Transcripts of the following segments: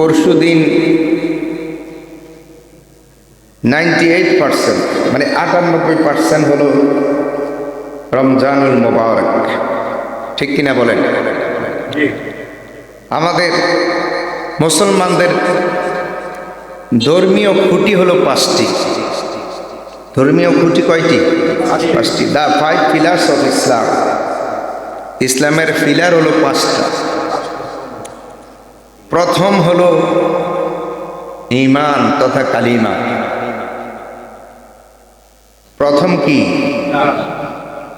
পরশু দিন ninety eight percent মানে আটানব্বই পার্সেন্ট হলো রমজানুল মোবারক। ঠিক কিনা বলেন? আমাদের মুসলমানদের ধর্মীয় খুঁটি হলো পাঁচটি। ধর্মীয় খুঁটি কয়টি? পাঁচটি। The five pillars of Islam ইসলামের পিলার হলো পাঁচটা। প্রথম হলো ইমান তথা কালিমা। প্রথম কি?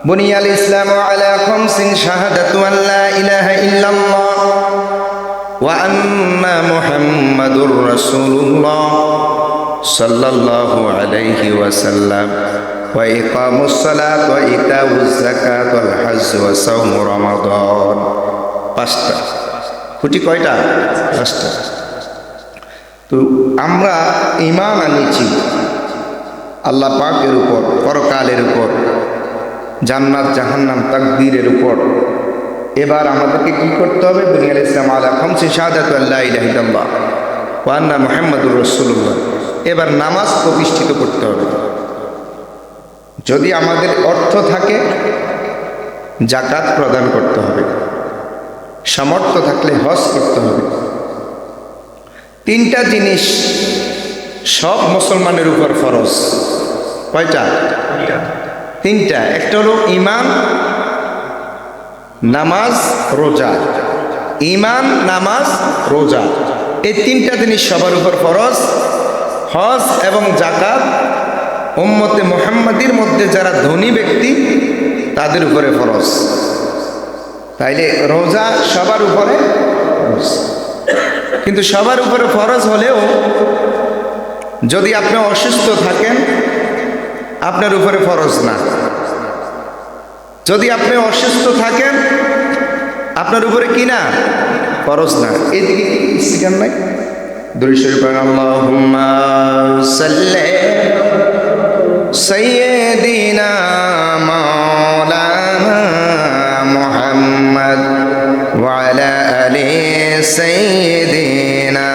বুনিয়াল ইসলাম আলা খামসিন শাহাদাতু আন লা ইলাহা ইল্লাল্লাহ ওয়া আন্না মুহাম্মাদুর রাসূলুল্লাহ সাল্লাল্লাহু আলাইহি ওয়াসাল্লাম। ওয়া ইকামুস সালাত ওয়া ইতাউজ যাকাত ওয়াল হজ ওয়া সাওম রমাদান। পাঁচটা। খুঁটি কয়টা? পাঁচটা। তো আমরা ইমান আনিছি আল্লাহ পাকের উপর, পরকালের উপর, জান্নাত, জাহান্নাম, তাকদীরের উপর। এবার আমাদেরকে কি করতে হবে? বুনিয়াল ইসলাম আলা খমসি শাহাদাত আল্লাহ ইলাহিল্লাহ ওয়ান্না মোহাম্মদুর রসুল্লাহ এবার নামাজ প্রতিষ্ঠিত করতে হবে। যদি আমাদের অর্থ থাকে জাকাত প্রদান করতে হবে। সামর্থ্য থাকলে হজ করতে হবে। তিনটা জিনিস সব মুসলমানের উপর ফরজ। কয়টা? তিনটা। একটা হলো ইমান নামাজ রোজা। ইমান নামাজ রোজা। এই তিনটা জিনিস সবার উপর ফরজ। হজ এবং জাকাত উম্মতে মোহাম্মদীর মধ্যে যারা ধনী ব্যক্তি তাদের উপরে ফরজ। তাইলে রোজা সবার উপরে কিন্তু সবার উপরে ফরজ হলেও যদি আপনি অসুস্থ থাকেন, আপনার উপরে ফরজ না। যদি আপনি অসুস্থ থাকেন, আপনার উপরে কি না? ফরজ না। এদিকে সিগান নাই? সাল্লি সাইয়্যিদিনা মাওলানা আলা আলি সাইয়্যিদিনা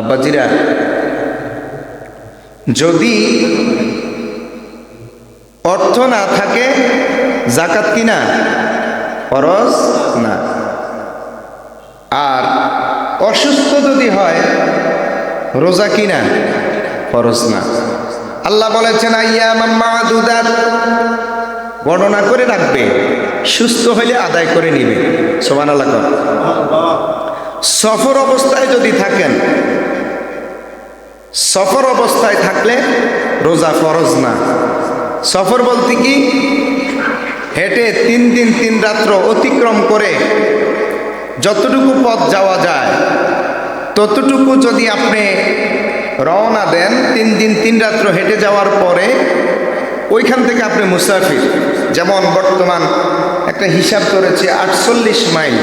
আব্বাজিরা, যদি অর্থ না থাকে জাকাত কি না? ফরজ না। আর অসুস্থ যদি হয়, রোজা কি না? ফরজ না। আল্লাহ বলেছেন গণনা করে রাখবে, সুস্থ হইলে আদায় করে নিবে। সোমান আল্লাহ সফর অবস্থায় যদি থাকেন, সফর অবস্থায় থাকলে রোজা ফরজ না। সফর বলতে কি? হেঁটে তিন দিন তিন রাত্র অতিক্রম করে যতটুকু পথ যাওয়া যায়, ততটুকু যদি আপনি রওনা দেন, তিন দিন, তিন রাত্র হেঁটে যাওয়ার পরে ওইখান থেকে আপনি মুসাফির। যেমন বর্তমান একটা হিসাব করেছে আটচল্লিশ মাইল।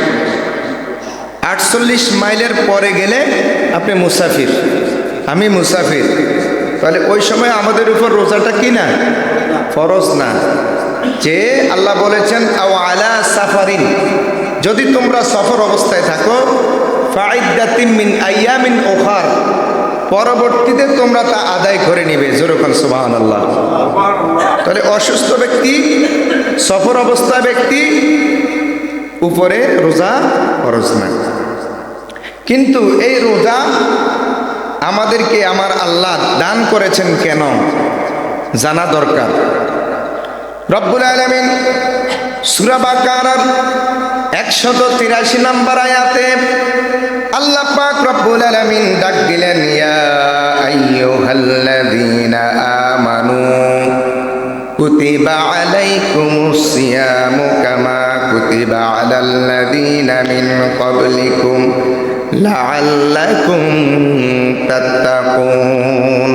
আটচল্লিশ মাইলের পরে গেলে আপনি মুসাফির। আমি মুসাফির। তাহলে ওই সময় আমাদের উপর রোজাটা কি না? ফরজ না। যে আল্লাহ বলেছেন আলা সাফারিন। যদি তোমরা সফর অবস্থায় থাকো, ফাইদাতিন মিন আইয়ামিন ওখার পরবর্তীতে তোমরা তা আদায় করে নিবে। যেরকম সুবাহান আল্লাহ তাহলে অসুস্থ ব্যক্তি, সফর অবস্থা ব্যক্তি, উপরে রোজা ফরজ না। কিন্তু এই রোজা আমাদেরকে আমার আল্লাহ দান করেছেন কেন? জানা দরকার। রব্বুল আলমিন সুরাবাকার একশত তিরাশি নম্বর আয়াতে আল্লাহ পাক রব্বুল আলমিন ডাক দিলেন, ইয়া আইয়ুহাল্লাযীনা আমানু কুতিবা আলাইকুমুস সিয়ামু কামা কুতিবা আলাল লাযীনা মিন ক্বাবলিকুম লাআল্লাকুম তাত্তাকুন।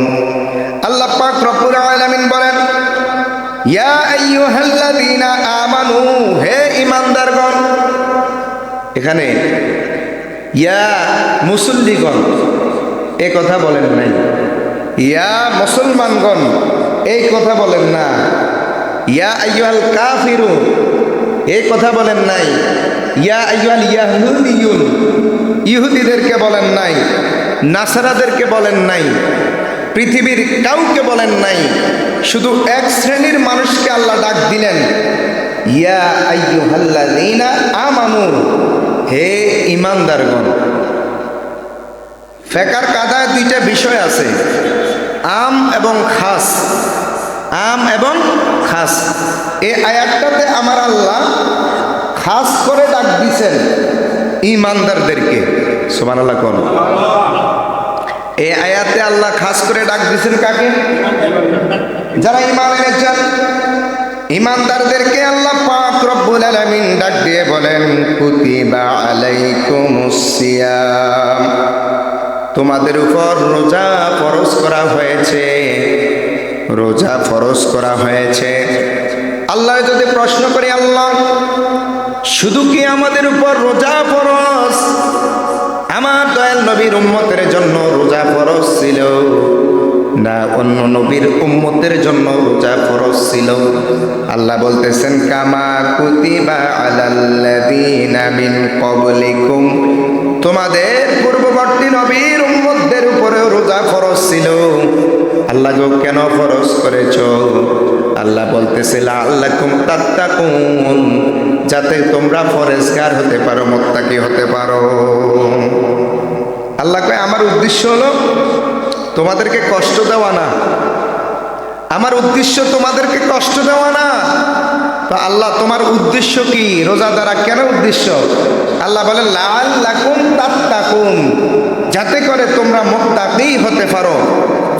আল্লাহ পাক রব্বুল আলামিন বলেন, ইয়া আইয়ুহাল্লাযীনা আমানু এখানে, ইয়া মুসল্লিগণ, এ কথা বলেন নাই। ইয়া মুসলমানগণ, এই কথা বলেন না। ইয়া আইয়ুহাল কাফিরু এই কথা বলেন নাই। ইয়া আইয়াল ইয়াহুদিয়ুন, ইহুদিদেরকে বলেন নাই। নাসারাদেরকে বলেন নাই। পৃথিবীর কাউকে বলেন নাই। শুধু এক শ্রেণির মানুষকে আল্লাহ ডাক দিলেন। ইয়া আইয়ুহাল্লাযীনা আমানু হে ইমানদারগণ, ফেকার কাদায় দুইটা বিষয় আছে, আম এবং খাস। আম এবং খাস। এই আয়াতটাতে আমার আল্লাহ খাস করে ডাক দিছেন ইমানদারদেরকে। সোমান আল্লাহ কোন। এই আয়াতে আল্লাহ খাস করে ডাক দিছেন কাকে? যারা ইমান এনেছেন ইমানদারদেরকে আল্লাহ পাক রব্বুল আলামিন ডাক দিয়ে বলেন, কুতিবা আলাইকুমুস সিয়াম। তোমাদের উপর রোজা ফরজ করা হয়েছে। রোজা ফরজ করা হয়েছে। আল্লাহ যদি প্রশ্ন করি, আল্লাহ, শুধু কি আমাদের উপর রোজা ফরজ? আমার দয়াল নবীর উম্মতের জন্য রোজা ফরজ ছিল। না, অন্য নবীর উম্মতের জন্য রোজা ফরজ ছিল। আল্লাহ বলতেছেন, কামা কুতিবা আলাল্লাযীনা মিন ক্বাবলিকুম। তোমাদের পূর্ববর্তী নবীর উম্মতদের উপরেও রোজা ফরজ ছিল। আল্লাহ গো, কেন ফরজ করেছ? আল্লাহ বলতেছে আল্লাকুম তাত্তাকুন। যাতে তোমরা ফরেজগার হতে পারো, মোত্তাকি হতে পারো। আল্লাহ কয়, আমার উদ্দেশ্য হলো তোমাদেরকে কষ্ট দেওয়া না। আমার উদ্দেশ্য তোমাদেরকে কষ্ট দেওয়া না। তো আল্লাহ, তোমার উদ্দেশ্য কি? রোজা দ্বারা কেন উদ্দেশ্য? আল্লাহ বলে লাল লাকুম তাত্তাকুম যাতে করে তোমরা মোত্তাকি হতে পারো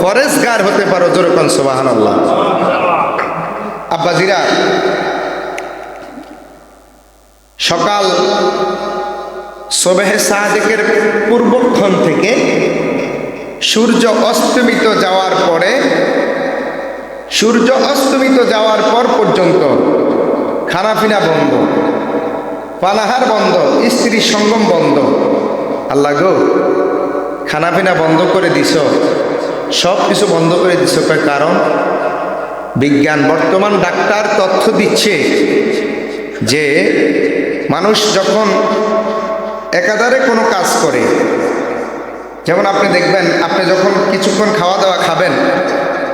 ফরেজগার হতে পারো। যেরকম সোবাহান আল্লাহ আব্বাজিরা, সকাল সোবেহে সাহাদেকের পূর্বক্ষণ থেকে সূর্য অস্তমিত যাওয়ার পরে, সূর্য অস্তমিত যাওয়ার পর পর্যন্ত খানাপিনা বন্ধ, পানাহার বন্ধ, স্ত্রীর সঙ্গম বন্ধ। আল্লাহ গো খানাপিনা বন্ধ করে দিছ, সব কিছু বন্ধ করে দিছ কারণ? বিজ্ঞান বর্তমান ডাক্তার তথ্য দিচ্ছে যে, মানুষ যখন একাধারে কোনো কাজ করে যেমন আপনি দেখবেন, আপনি যখন কিছুক্ষণ খাওয়া দাওয়া খাবেন,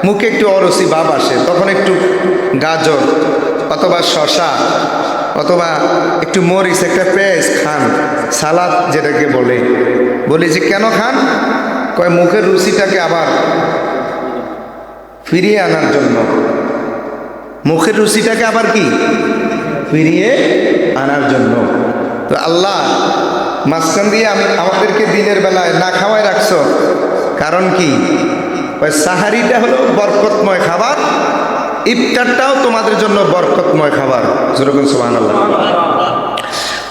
মুখে একটু অরসি ভাব আসে, তখন একটু গাজর অথবা শশা অথবা একটু মরিচ, একটা পেঁয়াজ খান, সালাদ যেটাকে বলে। বলি যে, কেন খান? কয়, মুখের রুচিটাকে আবার ফিরিয়ে আনার জন্য। মুখের রুচিটাকে আবার কি? ফিরিয়ে আনার জন্য। তো আল্লাহ মাঝখান দিয়ে আমি আমাদেরকে দিনের বেলায় না খাওয়াই রাখছো। কারণ কি? ওই সাহারিটা হলো বরকতময় খাবার, ইফতারটাও তোমাদের জন্য বরকতময় খাবার। যেরকম আল্লাহ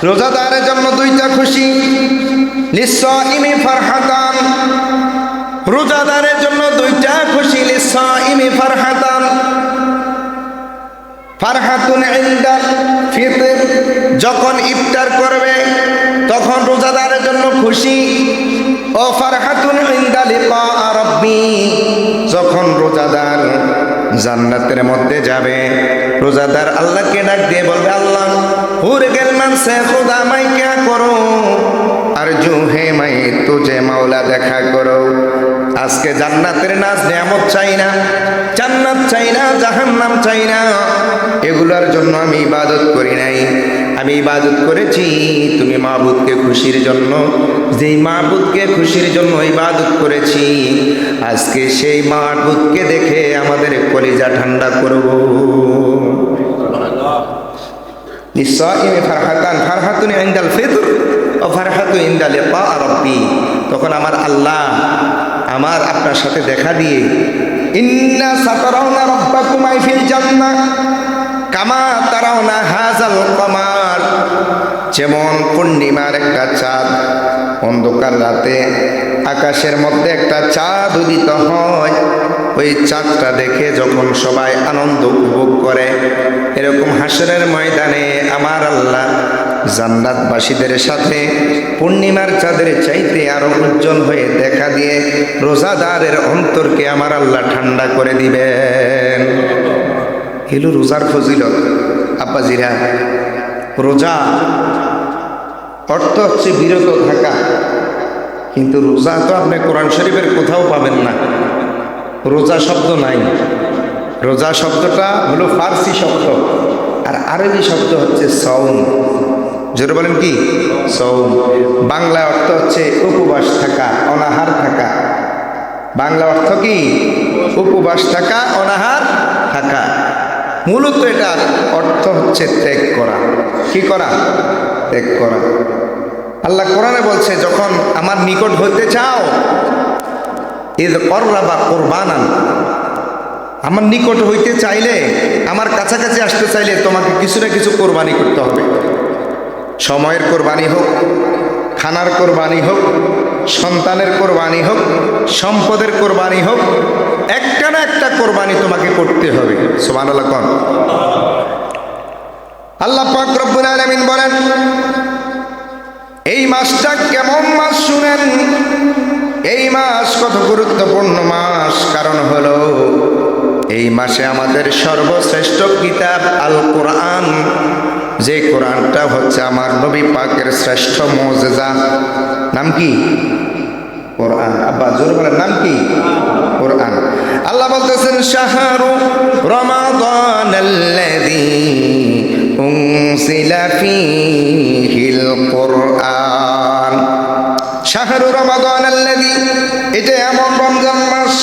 রোজাদারের জন্য দুইটা খুশি। লিসাইমি ফারহাতান। রোজাদারের জন্য দুইটা খুশি লিসাইমি ফারহাতান। ফারহাতুন ইনদাল ফিতর। যখন ইফতার করবে তখন রোজাদারের জন্য খুশি। ও ফারহাতুন ইনদা লিকা রাব্বি। যখন রোজাদার জান্নাতের মধ্যে যাবে, রোজাদার আল্লাহকে ডাক দিয়ে বলবে, আল্লাহ, হুর গেল মানসে, খুদা মাই ক্যা করো? আর জু হে মাই, তুজে মাওলা দেখা করো। আজকে জান্নাতের নাচ নিয়ামত চাই না, জান্নাত চাই না, জাহান্নাম চাই না। এগুলোর জন্য আমি ইবাদত করি নাই। আমি ইবাদত করেছি, তুমি মাহবুদকে খুশির জন্য, যেই মাহবুদকে খুশির জন্য ইবাদত করেছি, আজকে সেই মাহবুদকে দেখে আমাদের কলিজা ঠান্ডা করব। ও পা তখন আমার আল্লাহ আমার আপনার সাথে দেখা দিয়ে কামা তারাও না হাজাল কমার। যেমন পূর্ণিমার একটা চাঁদ, অন্ধকার রাতে আকাশের মধ্যে একটা চাঁদ উদিত হয়। ওই চাঁদটা দেখে যখন সবাই আনন্দ উপভোগ করে, এরকম হাসরের ময়দানে আমার আল্লাহ জান্নাতবাসীদের সাথে পূর্ণিমার চাঁদের চাইতে আরও উজ্জ্বল হয়ে দেখা দিয়ে রোজাদারের অন্তরকে আমার আল্লাহ ঠান্ডা করে দিবেন। এলো রোজার ফজিলত আব্বাজিরা রোজা অর্থ হচ্ছে বিরত থাকা। কিন্তু রোজা তো আপনি কোরআন শরীফের কোথাও পাবেন না। রোজা শব্দ নাই। রোজা শব্দটা হলো ফার্সি শব্দ, আর আরবি শব্দ হচ্ছে সৌম জোরে বলেন কি? সৌম বাংলা অর্থ হচ্ছে উপবাস থাকা, অনাহার থাকা। বাংলা অর্থ কি? উপবাস থাকা, অনাহার থাকা। মূলত এটার অর্থ হচ্ছে ত্যাগ করা। কি করা? ত্যাগ করা। আল্লাহ কোরআনে বলছে, যখন আমার নিকট হইতে চাও ঈদ কররা বা কোরবানান। আমার নিকট হইতে চাইলে, আমার কাছাকাছি আসতে চাইলে তোমাকে কিছু না কিছু কোরবানি করতে হবে। সময়ের কোরবানি হোক, খানার কোরবানি হোক, সন্তানের কোরবানি হোক, সম্পদের কোরবানি হোক একটা না একটা কোরবানি তোমাকে করতে হবে। সোমান আল্লাহ কন। আল্লাহ পাক রব্বুল বলেন, এই মাসটা কেমন মাস শুনেন? এই মাস কত গুরুত্বপূর্ণ মাস। কারণ হলো, এই মাসে আমাদের সর্বশ্রেষ্ঠ কিতাব আল কোরআন যে কোরআনটা হচ্ছে আমার নবী পাকের শ্রেষ্ঠ মজেজা। নাম কি? কোরআন। আব্বা, জোর বলেন, নাম কি? আল্লাহ বলতেছেন, শাহরু রমাদান আল্লাযী উনসিলা ফীহিল কোরআন শাহরু রমাদান আল্লাযী, এটা এমন রমজান মাস।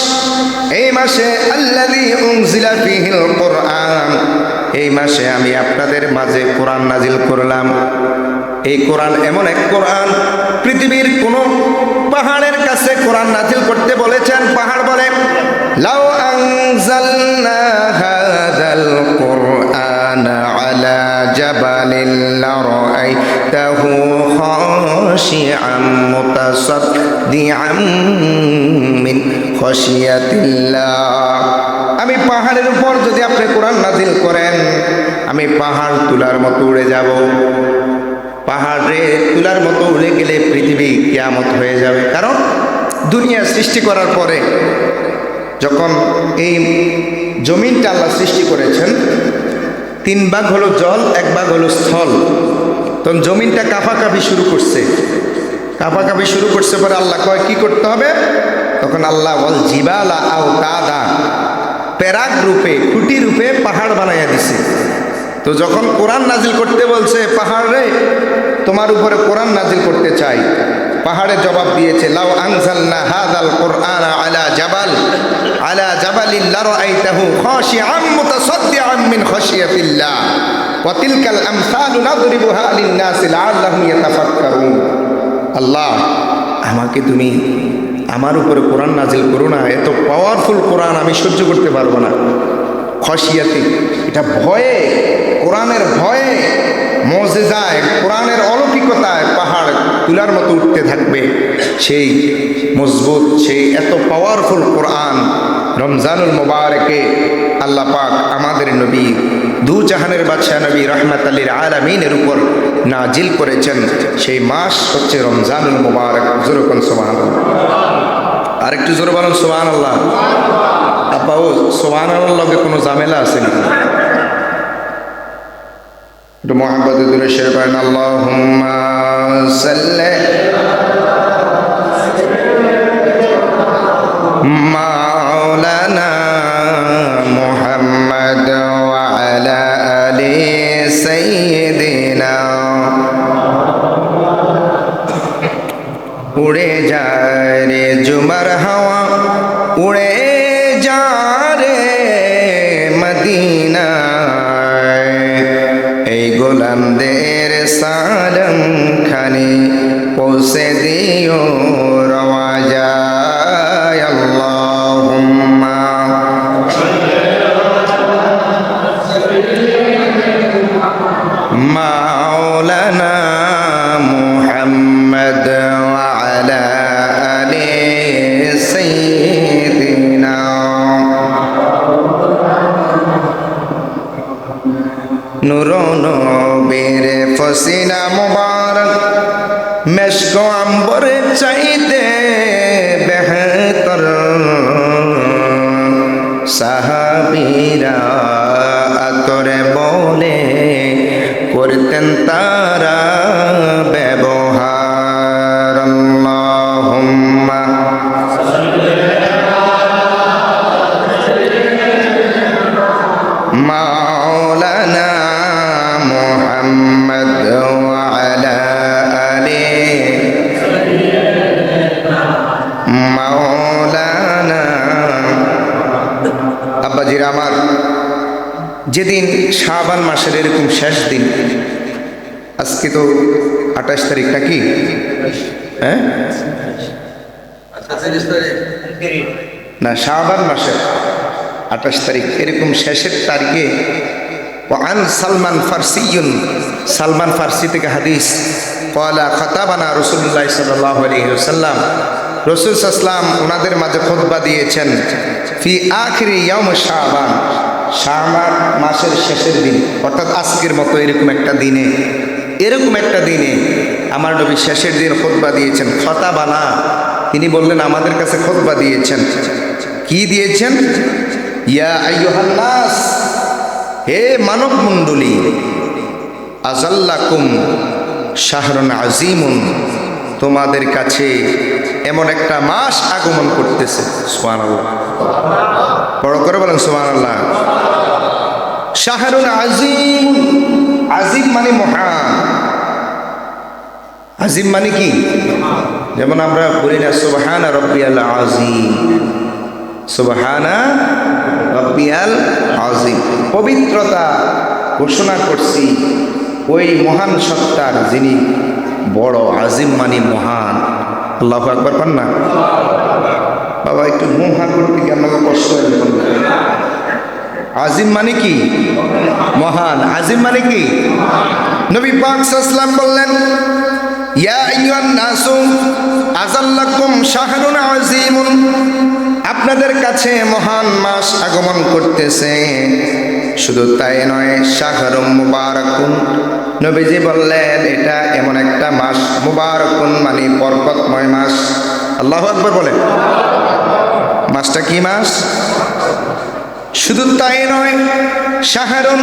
এই মাসে আল্লাযী উনসিলা ফীহিল কোরআন এই মাসে আমি আপনাদের মাঝে কোরআন নাজিল করলাম। এই কোরআন এমন এক কোরআন, পৃথিবীর কোন পাহাড়ের কাছে কোরআন নাজিল করতে বলেছেন। পাহাড় বলে লাউ আনজালনা হাযাল কোরআন আলা জাবালিন লারাআইতাহু খাশিআম মুতাসাদ্দিআম মিন খাশিয়াতিল্লাহ আমি পাহাড়ের উপর যদি আপনি কোরআন নাজিল করেন, আমি পাহাড় তুলার মতো উড়ে যাব। পাহাড়ে তুলার মতো উড়ে গেলে পৃথিবী কেয়ামত হয়ে যাবে। কারণ দুনিয়া সৃষ্টি করার পরে যখন এই জমিনটা আল্লাহ সৃষ্টি করেছেন, তিন ভাগ হলো জল, এক ভাগ হলো স্থল। তখন জমিনটা কাফাকাফি শুরু করছে। কাফাকাফি শুরু করছে পরে আল্লাহ কয়, কি করতে হবে? তখন আল্লাহ বল, জিবালা আও তাদা প্যারাক রূপে, খুঁটি রূপে পাহাড় বানাইয়া দিছে। তো যখন কোরআন নাজিল করতে বলছে, পাহাড়ে তোমার উপরে কোরআন নাজিল করতে চাই। পাহাড়ে জবাব দিয়েছে, লাউ আনজালনা হাদাল কোরআন আলা জাবাল, আলা জাবালিল লারাআইতাহু খাশিআম মুতাসাদ্দিআম মিন খাশিয়াতিল্লাহ, ওয়া তিলকাল আমসালু নাদরিবুহা লিন-নাসি লাআল্লাহুম ইয়াতাফাক্কারুন। আল্লাহ, আমাকে তুমি আমার উপরে কোরআন নাজিল করো না, এত পাওয়ারফুল কোরআন আমি সহ্য করতে পারব না। খসিয়াতি এটা ভয়ে, কোরআনের ভয়ে মজে যায় কোরআনের অলৌকিকতায় তুলার মতো উঠতে থাকবে। সেই মজবুত, সেই এত পাওয়ারফুল কোরআন রমজানুল মোবারকে আল্লাহ পাক আমাদের নবী, দু জাহানের বাদশাহ নবী রহমত আলীর আলমিনের উপর নাজিল করেছেন। সেই মাস হচ্ছে রমজানুল মোবারক। জোরকন সোহান আরেকটু জোরে বলুন সোহান আল্লাহ আপা ও সোহান আল্লাহকে কোনো ঝামেলা আছে নাকি? একটু মোহাম্মদ দূরে শের করেন আল্লাহ সাল্লে। মাওলানা পৌঁছে দিও রওয়া যায় আল্লাহুম্মা মাওলানা মুহাম্মদ ওয়ালা আলি সাইয়্যিদিনা নূর নবীর ফসিনা মুবারক আম্বরে চাইতে বেহতর। সাহাবিরা আতরে বলে করতেন তারা ব্যবহার যেদিন শাহবান মাসের এরকম শেষ দিন, আজকে তো আঠাশ তারিখটা কি হ্যাঁ? না শাহবান মাসের আঠাশ তারিখ এরকম শেষের তারিখে আন সালমান ফার্সিউন সালমান ফার্সি থেকে হাদিস কয়লা খতাবানা রসুল্লাহ সাল্লাহ রসুল সাল্লাম ওনাদের মাঝে খোদবা দিয়েছেন, ফি আখরি ইয়ম শাহবান শাহবান মাসের শেষের দিন, অর্থাৎ আজকের মতো এরকম একটা দিনে, এরকম একটা দিনে আমার নবী শেষের দিন খোদবা দিয়েছেন। খতাবানা তিনি বললেন, আমাদের কাছে খোদবা দিয়েছেন। কি দিয়েছেন? ইয়া হে মানব মণ্ডলী আজাল্লাকুম শাহরুন আজিমুন তোমাদের কাছে এমন একটা মাস আগমন করতেছে। আল্লাহ বড় করে বলেন সোহান আল্লাহ শাহরুন আজিম। আজিম মানে মহান। আজিম মানে কি? যেমন আমরা বলি না, সুবাহানা রব্বিয়াল আজিম। সুবাহানা রব্বিয়াল আজিম। পবিত্রতা ঘোষণা করছি ওই মহান সত্তার যিনি বড়, আজিম মানে মহান। আল্লাহ একবার পান না? বাবা, একটু মুহা করতে কি কষ্ট হয়? আজিম মানে কি? মহান। আজিম মানে কি? নবী পাক সাল্লাম বললেন, ইয়া আইয়ুহান নাসু আজাল্লাকুম শাহরুন আজিমুন আপনাদের কাছে মহান মাস আগমন করতেছে। শুধু তাই নয় শাহরুম মুবারকুন। নবীজি বললেন, এটা এমন একটা মাস, মুবারকুন মানে বরকতময় মাস। আল্লাহ আকবর বলেন। মাসটা কি মাস শুধু তাই নয়, শাহরুন,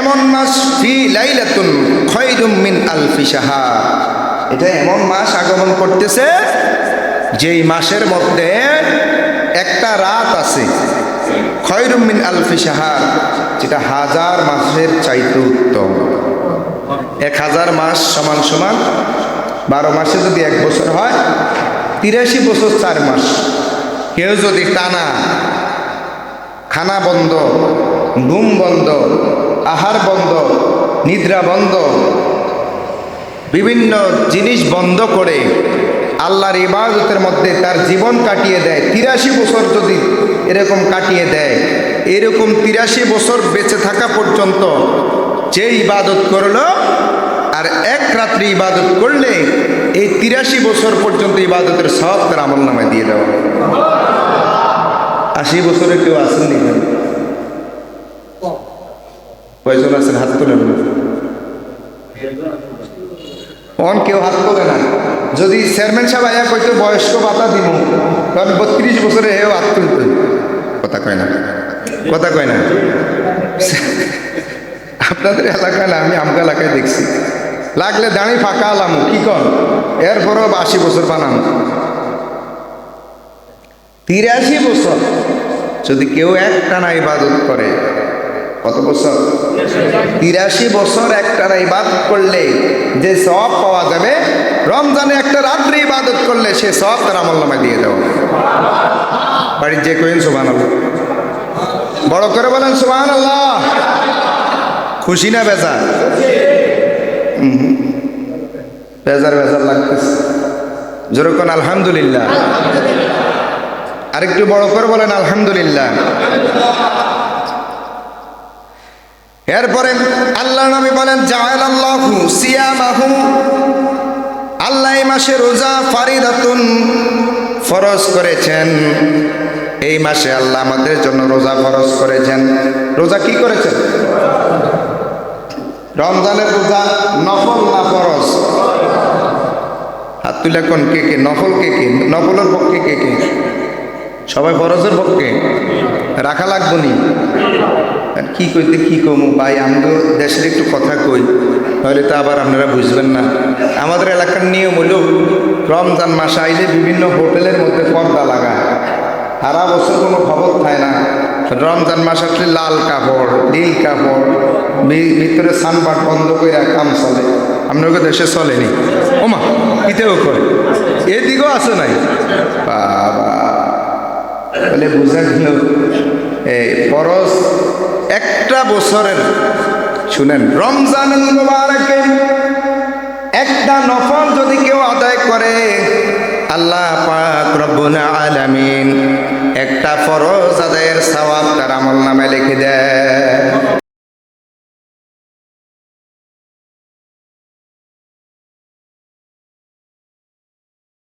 এমন মাস ফি লাইলাতুন খয়রুম মিন আলফি শাহার এটা এমন মাস আগমন করতেছে, যেই মাসের মধ্যে একটা রাত আছে খয়রুম মিন আলফি শাহার যেটা হাজার মাসের চাইতে উত্তম। এক হাজার মাস সমান সমান, বারো মাসে যদি এক বছর হয়, তিরাশি বছর চার মাস। কেউ যদি টানা, খানা বন্ধ, ঘুম বন্ধ, আহার বন্ধ, নিদ্রা বন্ধ, বিভিন্ন জিনিস বন্ধ করে আল্লাহর ইবাদতের মধ্যে তার জীবন কাটিয়ে দেয়, তিরাশি বছর যদি এরকম কাটিয়ে দেয়, এরকম তিরাশি বছর বেঁচে থাকা পর্যন্ত যে ইবাদত করল, আর এক রাত্রি ইবাদত করলে এই তিরাশি বছর পর্যন্ত ইবাদতের সব তার আমল নামায় দিয়ে দেওয়া। আশি বছরে কেউ আসেননি কেন? কয়জন আছেন? হাত তুলেন অন কেউ হাত তোলে না। যদি চেয়ারম্যান সাহেব আয়া কইতো, বয়স্ক ভাতা দিব কারণ বত্রিশ বছরে হেও হাত তুলতো। কথা কয় না। কথা কয় না। আপনাদের এলাকায় না, আমি আমগা এলাকায় দেখছি। লাগলে দাঁড়ি ফাঁকা আলাম, কি কর এরপরও আশি বছর বানাম তিরাশি বছর যদি কেউ একটানা ইবাদত করে, কত বছর? তিরাশি বছর একটানা ইবাদত করলে যে সব পাওয়া যাবে, রমজানে একটা রাত্রি ইবাদত করলে সে সব তার আমল নামায় দিয়ে দেওয়া। বাড়ির যে কইন সুবান বড় করে বলেন সুবান আল্লাহ খুশি না হুম। বেজার বেজার লাগতেছে। যেরকম আলহামদুলিল্লাহ। আরেকটু বড় করে বলেন আলহামদুলিল্লাহ। এরপরে আল্লাহ নবী বলেন জায়াল আল্লাহু সিয়ামাহু। আল্লাহ এই মাসে রোজা ফারিদাতুন ফরজ করেছেন। এই মাসে আল্লাহ আমাদের জন্য রোজা ফরজ করেছেন। রোজা কি করেছেন? রমজানের রোজা নফল না ফরজ? হাত তুলে কোন কে কে? নফল কে কে? নফলের পক্ষে কে কে? সবাই ফরজের পক্ষে? রাখা লাগবো নি? আর কি কইতে কি কমু? ভাই, আমি তো দেশের একটু কথা কই, তাহলে তো আবার আপনারা বুঝবেন না। আমাদের এলাকার নিয়ম হলো, রমজান মাস আইলে বিভিন্ন হোটেলের মধ্যে পর্দা লাগায়। সারা বছর কোনো খবর থাকে না। রমজান মাস আসলে লাল কাপড়, নীল কাপড় ভিতরে সানপাট বন্ধ করে কাম চলে। আপনাকে দেশে চলেনি। ওমা ইতেও করে এদিকেও আছে নাই। বাবা। তাহলে বোঝা গেল ফরজ একটা বছরের, শুনেন রমজান একটা নফল যদি কেউ আদায় করে, আল্লাহ পাক রব্বুল আলামিন একটা ফরজ আদায়ের সওয়াব তার আমল নামে লিখে দেয়।